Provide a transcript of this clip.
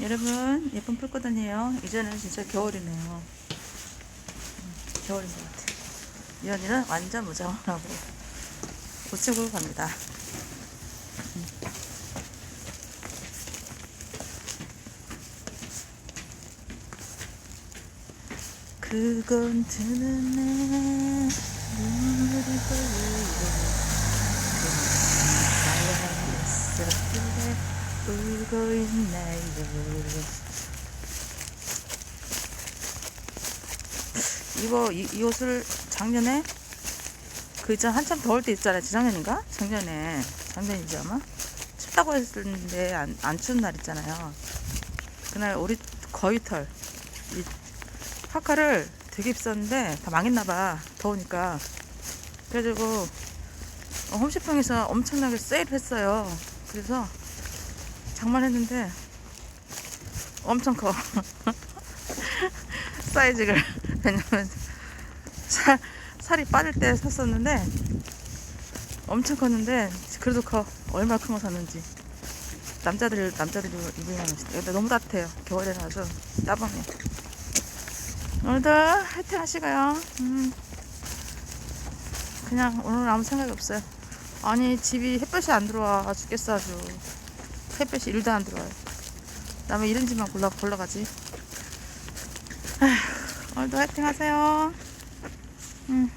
여러분 예쁜 풀꽃다니에요. 이제는 진짜 겨울이네요. 음, 겨울인 것 같아 이 언니는 완전 무장하고 고치고 갑니다. 음. 그건 드는 내 눈물이 보여요 하얀 울고 있나요? 이거 이, 이 옷을 작년에 그전 한참 더울 때 있잖아요. 재작년인가? 작년에 작년이지 아마 춥다고 했었는데 안, 안 추운 날 있잖아요. 그날 우리 거의 털 이 파카를 되게 비쌌는데 다 망했나봐 더우니까 그래가지고 어, 홈쇼핑에서 엄청나게 세일했어요. 그래서 장만했는데 엄청 커. 사이즈가 왜냐면 살, 살이 빠질 때 샀었는데 엄청 컸는데 그래도 커. 얼마나 큰거 샀는지. 남자들 남자들이 입을 만한 근데 너무 따뜻해요. 겨울이라서 따봉해. 오늘도 화이팅 하시고요. 음. 그냥 오늘 아무 생각이 없어요. 아니 집이 햇볕이 안 들어와 죽겠어 아주. 햇볕이 일도 안 들어와요. 남의 이런 집만 골라 골라가지. 아휴, 오늘도 화이팅 하세요. 음.